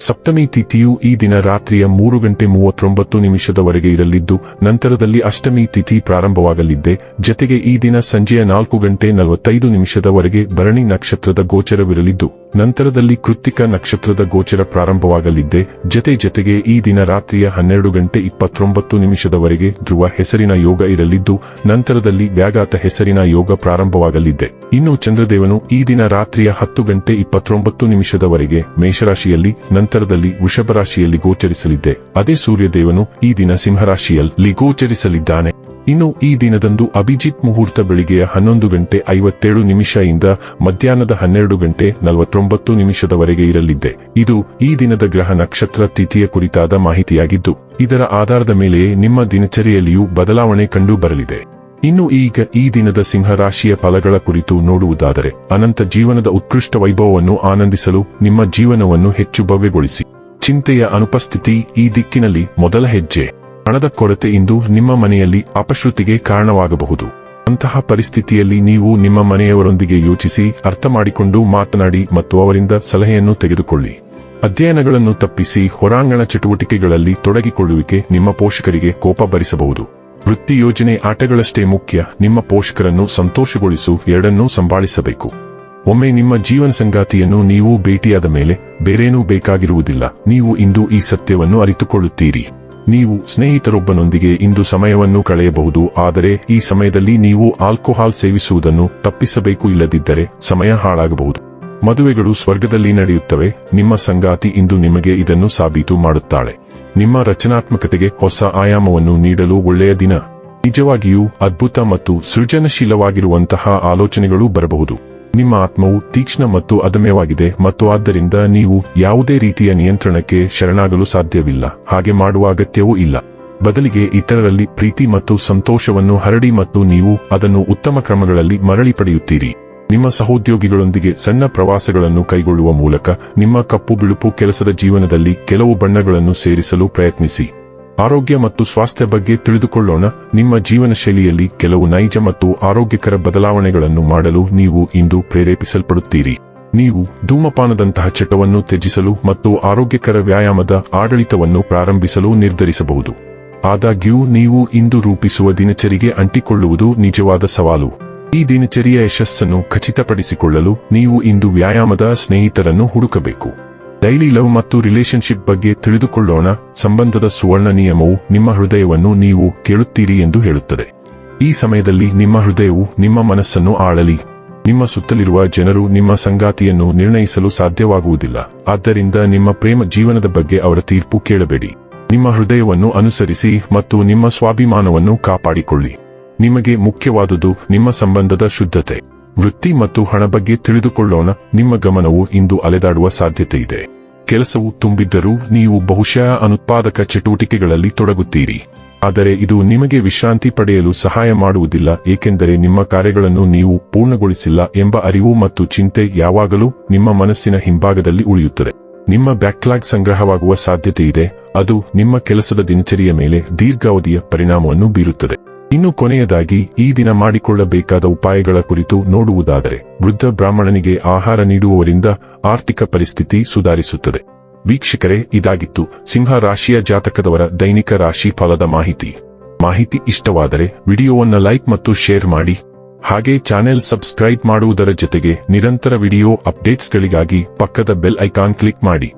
ಸಪ್ತಮಿ ತಿಥಿಯು ಈ ದಿನ ರಾತ್ರಿಯ ಮೂರು ಗಂಟೆ ಮೂವತ್ತೊಂಬತ್ತು ನಿಮಿಷದವರೆಗೆ ಇರಲಿದ್ದು, ನಂತರದಲ್ಲಿ ಅಷ್ಟಮಿ ತಿಥಿ ಪ್ರಾರಂಭವಾಗಲಿದ್ದೆ. ಜತೆಗೆ ಈ ದಿನ ಸಂಜೆಯ ನಾಲ್ಕು ಗಂಟೆ ನಲವತ್ತೈದು ನಿಮಿಷದವರೆಗೆ ಭರಣಿ ನಕ್ಷತ್ರದ ಗೋಚರವಿರಲಿದ್ದು ನಂತರದಲ್ಲಿ ಕೃತ್ತಿಕ ನಕ್ಷತ್ರದ ಗೋಚರ ಪ್ರಾರಂಭವಾಗಲಿದ್ದೆ. ಜತೆ ಜತೆಗೆ ಈ ದಿನ ರಾತ್ರಿಯ ಹನ್ನೆರಡು ಗಂಟೆ ಇಪ್ಪತ್ತೊಂಬತ್ತು ನಿಮಿಷದವರೆಗೆ ಧ್ರುವ ಹೆಸರಿನ ಯೋಗ ಇರಲಿದ್ದು, ನಂತರದಲ್ಲಿ ವ್ಯಾಘಾತ ಹೆಸರಿನ ಯೋಗ ಪ್ರಾರಂಭವಾಗಲಿದ್ದೆ. ಇನ್ನು ಚಂದ್ರದೇವನು ಈ ದಿನ ರಾತ್ರಿಯ ಹತ್ತು ಗಂಟೆ ಇಪ್ಪತ್ತೊಂಬತ್ತು ನಿಮಿಷದವರೆಗೆ ಮೇಷರಾಶಿಯಲ್ಲಿ, ನಂತರದಲ್ಲಿ ವೃಷಭ ರಾಶಿಯಲ್ಲಿ ಗೋಚರಿಸಲಿದ್ದೆ. ಅದೇ ಸೂರ್ಯದೇವನು ಈ ದಿನ ಸಿಂಹರಾಶಿಯಲ್ಲಿ ಗೋಚರಿಸಲಿದ್ದಾನೆ. ಇನ್ನು ಈ ದಿನದಂದು ಅಭಿಜಿತ್ ಮುಹೂರ್ತ ಬೆಳಿಗ್ಗೆಯ ಹನ್ನೊಂದು ಗಂಟೆ ಐವತ್ತೇಳು ನಿಮಿಷ ಇಂದ ಮಧ್ಯಾಹ್ನದ ಹನ್ನೆರಡು ಗಂಟೆ ನಲವತ್ತೊಂಬತ್ತು ನಿಮಿಷದವರೆಗೆ ಇರಲಿದೆ. ಇದು ಈ ದಿನದ ಗ್ರಹ ನಕ್ಷತ್ರ ತಿಥಿಯ ಕುರಿತಾದ ಮಾಹಿತಿಯಾಗಿದ್ದು, ಇದರ ಆಧಾರದ ಮೇಲೆಯೇ ನಿಮ್ಮ ದಿನಚರಿಯಲ್ಲಿಯೂ ಬದಲಾವಣೆ ಕಂಡು ಬರಲಿದೆ. ಇನ್ನು ಈಗ ಈ ದಿನದ ಸಿಂಹರಾಶಿಯ ಫಲಗಳ ಕುರಿತು ನೋಡುವುದಾದರೆ, ಅನಂತ ಜೀವನದ ಉತ್ಕೃಷ್ಟ ವೈಭವವನ್ನು ಆನಂದಿಸಲು ನಿಮ್ಮ ಜೀವನವನ್ನು ಹೆಚ್ಚು ಭವ್ಯಗೊಳಿಸಿ. ಚಿಂತೆಯ ಅನುಪಸ್ಥಿತಿ ಈ ದಿಕ್ಕಿನಲ್ಲಿ ಮೊದಲ ಹೆಜ್ಜೆ. ಹಣದ ಕೊರತೆ ಇಂದು ನಿಮ್ಮ ಮನೆಯಲ್ಲಿ ಅಪಶ್ರುತಿಗೆ ಕಾರಣವಾಗಬಹುದು. ಅಂತಹ ಪರಿಸ್ಥಿತಿಯಲ್ಲಿ ನೀವು ನಿಮ್ಮ ಮನೆಯವರೊಂದಿಗೆ ಯೋಚಿಸಿ, ಅರ್ಥ ಮಾಡಿಕೊಂಡು ಮಾತನಾಡಿ ಮತ್ತು ಅವರಿಂದ ಸಲಹೆಯನ್ನು ತೆಗೆದುಕೊಳ್ಳಿ. ಅಧ್ಯಯನಗಳನ್ನು ತಪ್ಪಿಸಿ, ಹೊರಾಂಗಣ ಚಟುವಟಿಕೆಗಳಲ್ಲಿ ತೊಡಗಿಕೊಳ್ಳುವಿಕೆ ನಿಮ್ಮ ಪೋಷಕರಿಗೆ ಕೋಪ ಭರಿಸಬಹುದು. ವೃತ್ತಿ ಯೋಜನೆ ಆಟಗಳಷ್ಟೇ ಮುಖ್ಯ, ನಿಮ್ಮ ಪೋಷಕರನ್ನು ಸಂತೋಷಗೊಳಿಸು, ಎರಡನ್ನೂ ಸಂಭಾಳಿಸಬೇಕು. ಒಮ್ಮೆ ನಿಮ್ಮ ಜೀವನ ಸಂಗಾತಿಯನ್ನು ನೀವು ಭೇಟಿಯಾದ ಮೇಲೆ ಬೇರೇನೂ ಬೇಕಾಗಿರುವುದಿಲ್ಲ, ನೀವು ಇಂದು ಈ ಸತ್ಯವನ್ನು ಅರಿತುಕೊಳ್ಳುತ್ತೀರಿ. ನೀವು ಸ್ನೇಹಿತರೊಬ್ಬನೊಂದಿಗೆ ಇಂದು ಸಮಯವನ್ನು ಕಳೆಯಬಹುದು, ಆದರೆ ಈ ಸಮಯದಲ್ಲಿ ನೀವು ಆಲ್ಕೋಹಾಲ್ ಸೇವಿಸುವುದನ್ನು ತಪ್ಪಿಸಬೇಕು ಇಲ್ಲದಿದ್ದರೆ ಸಮಯ ಹಾಳಾಗಬಹುದು. ಮದುವೆಗಳು ಸ್ವರ್ಗದಲ್ಲಿ ನಡೆಯುತ್ತವೆ, ನಿಮ್ಮ ಸಂಗಾತಿ ಇಂದು ನಿಮಗೆ ಇದನ್ನು ಸಾಬೀತು ಮಾಡುತ್ತಾಳೆ. ನಿಮ್ಮ ರಚನಾತ್ಮಕತೆಗೆ ಹೊಸ ಆಯಾಮವನ್ನು ನೀಡಲು ಒಳ್ಳೆಯ ದಿನ. ನಿಜವಾಗಿಯೂ ಅದ್ಭುತ ಮತ್ತು ಸೃಜನಶೀಲವಾಗಿರುವಂತಹ ಆಲೋಚನೆಗಳು ಬರಬಹುದು. ನಿಮ್ಮ ಆತ್ಮವು ತೀಕ್ಷ್ಣ ಮತ್ತು ಅದಮ್ಯವಾಗಿದೆ ಮತ್ತು ಆದ್ದರಿಂದ ನೀವು ಯಾವುದೇ ರೀತಿಯ ನಿಯಂತ್ರಣಕ್ಕೆ ಶರಣಾಗಲು ಸಾಧ್ಯವಿಲ್ಲ. ಹಾಗೆ ಮಾಡುವ ಅಗತ್ಯವೂ ಇಲ್ಲ. ಬದಲಿಗೆ ಇತರರಲ್ಲಿ ಪ್ರೀತಿ ಮತ್ತು ಸಂತೋಷವನ್ನು ಹರಡಿ ಮತ್ತು ನೀವು ಅದನ್ನು ಉತ್ತಮ ಕ್ರಮಗಳಲ್ಲಿ ಮರಳಿ ಪಡೆಯುತ್ತೀರಿ. ನಿಮ್ಮ ಸಹೋದ್ಯೋಗಿಗಳೊಂದಿಗೆ ಸಣ್ಣ ಪ್ರವಾಸಗಳನ್ನು ಕೈಗೊಳ್ಳುವ ಮೂಲಕ ನಿಮ್ಮ ಕಪ್ಪು ಬಿಳುಪು ಕೆಲಸದ ಜೀವನದಲ್ಲಿ ಕೆಲವು ಬಣ್ಣಗಳನ್ನು ಸೇರಿಸಲು ಪ್ರಯತ್ನಿಸಿ. ಆರೋಗ್ಯ ಮತ್ತು ಸ್ವಾಸ್ಥ್ಯ ಬಗ್ಗೆ ತಿಳಿದುಕೊಳ್ಳೋಣ. ನಿಮ್ಮ ಜೀವನ ಶೈಲಿಯಲ್ಲಿ ಕೆಲವು ನೈಜ ಮತ್ತು ಆರೋಗ್ಯಕರ ಬದಲಾವಣೆಗಳನ್ನು ಮಾಡಲು ನೀವು ಇಂದು ಪ್ರೇರೇಪಿಸಲ್ಪಡುತ್ತೀರಿ. ನೀವು ಧೂಮಪಾನದಂತಹ ಚಟವನ್ನು ತ್ಯಜಿಸಲು ಮತ್ತು ಆರೋಗ್ಯಕರ ವ್ಯಾಯಾಮದ ಆಡಳಿತವನ್ನು ಪ್ರಾರಂಭಿಸಲು ನಿರ್ಧರಿಸಬಹುದು. ಆದಾಗ್ಯೂ, ನೀವು ಇಂದು ರೂಪಿಸುವ ದಿನಚರಿಗೆ ಅಂಟಿಕೊಳ್ಳುವುದು ನಿಜವಾದ ಸವಾಲು. ಈ ದಿನಚರಿಯ ಯಶಸ್ಸನ್ನು ಖಚಿತಪಡಿಸಿಕೊಳ್ಳಲು ನೀವು ಇಂದು ವ್ಯಾಯಾಮದ ಸ್ನೇಹಿತರನ್ನು ಹುಡುಕಬೇಕು. ಡೈಲಿ ಲವ್ ಮತ್ತು ರಿಲೇಶನ್ಶಿಪ್ ಬಗ್ಗೆ ತಿಳಿದುಕೊಳ್ಳೋಣ. ಸಂಬಂಧದ ಸುವರ್ಣ ನಿಯಮವು ನಿಮ್ಮ ಹೃದಯವನ್ನು ನೀವು ಕೇಳುತ್ತೀರಿ ಎಂದು ಹೇಳುತ್ತದೆ. ಈ ಸಮಯದಲ್ಲಿ ನಿಮ್ಮ ಹೃದಯವು ನಿಮ್ಮ ಮನಸ್ಸನ್ನು ಆಳಲಿ. ನಿಮ್ಮ ಸುತ್ತಲಿರುವ ಜನರು ನಿಮ್ಮ ಸಂಗಾತಿಯನ್ನು ನಿರ್ಣಯಿಸಲು ಸಾಧ್ಯವಾಗುವುದಿಲ್ಲ. ಆದ್ದರಿಂದ ನಿಮ್ಮ ಪ್ರೇಮ ಜೀವನದ ಬಗ್ಗೆ ಅವರ ತೀರ್ಪು ಕೇಳಬೇಡಿ. ನಿಮ್ಮ ಹೃದಯವನ್ನು ಅನುಸರಿಸಿ ಮತ್ತು ನಿಮ್ಮ ಸ್ವಾಭಿಮಾನವನ್ನು ಕಾಪಾಡಿಕೊಳ್ಳಿ. ನಿಮಗೆ ಮುಖ್ಯವಾದುದು ನಿಮ್ಮ ಸಂಬಂಧದ ಶುದ್ಧತೆ. ವೃತ್ತಿ ಮತ್ತು ಹಣ ಬಗ್ಗೆ ತಿಳಿದುಕೊಳ್ಳೋಣ. ನಿಮ್ಮ ಗಮನವು ಇಂದು ಅಲೆದಾಡುವ ಸಾಧ್ಯತೆ ಇದೆ. ಕೆಲಸವು ತುಂಬಿದ್ದರೂ ನೀವು ಬಹುಶಃ ಅನುತ್ಪಾದಕ ಚಟುವಟಿಕೆಗಳಲ್ಲಿ ತೊಡಗುತ್ತೀರಿ. ಆದರೆ ಇದು ನಿಮಗೆ ವಿಶ್ರಾಂತಿ ಪಡೆಯಲು ಸಹಾಯ ಮಾಡುವುದಿಲ್ಲ, ಏಕೆಂದರೆ ನಿಮ್ಮ ಕಾರ್ಯಗಳನ್ನು ನೀವು ಪೂರ್ಣಗೊಳಿಸಿಲ್ಲ ಎಂಬ ಅರಿವು ಮತ್ತು ಚಿಂತೆ ಯಾವಾಗಲೂ ನಿಮ್ಮ ಮನಸ್ಸಿನ ಹಿಂಭಾಗದಲ್ಲಿ ಉಳಿಯುತ್ತದೆ. ನಿಮ್ಮ ಬ್ಯಾಕ್ಲಾಗ್ ಸಂಗ್ರಹವಾಗುವ ಸಾಧ್ಯತೆ ಇದೆ, ಅದು ನಿಮ್ಮ ಕೆಲಸದ ದಿನಚರಿಯ ಮೇಲೆ ದೀರ್ಘಾವಧಿಯ ಪರಿಣಾಮವನ್ನು ಬೀರುತ್ತದೆ. ಇನ್ನು ಕೊನೆಯದಾಗಿ, ಈ ದಿನ ಮಾಡಿಕೊಳ್ಳಬೇಕಾದ ಉಪಾಯಗಳ ಕುರಿತು ನೋಡುವುದಾದರೆ, ವೃದ್ಧ ಬ್ರಾಹ್ಮಣನಿಗೆ ಆಹಾರ ನೀಡುವವರಿಂದ ಆರ್ಥಿಕ ಪರಿಸ್ಥಿತಿ ಸುಧಾರಿಸುತ್ತದೆ. ವೀಕ್ಷಕರೇ, ಇದಾಗಿತ್ತು ಸಿಂಹ ರಾಶಿಯ ಜಾತಕದವರ ದೈನಿಕ ರಾಶಿ ಫಲದ ಮಾಹಿತಿ. ಮಾಹಿತಿ ಇಷ್ಟವಾದರೆ, ವಿಡಿಯೋವನ್ನ ಲೈಕ್ ಮತ್ತು ಶೇರ್ ಮಾಡಿ. ಹಾಗೆ ಚಾನೆಲ್ ಸಬ್ಸ್ಕ್ರೈಬ್ ಮಾಡುವುದರ ಜೊತೆಗೆ ನಿರಂತರ ವಿಡಿಯೋ ಅಪ್ಡೇಟ್ಸ್ಗಳಿಗಾಗಿ ಪಕ್ಕದ ಬೆಲ್ ಐಕಾನ್ ಕ್ಲಿಕ್ ಮಾಡಿ.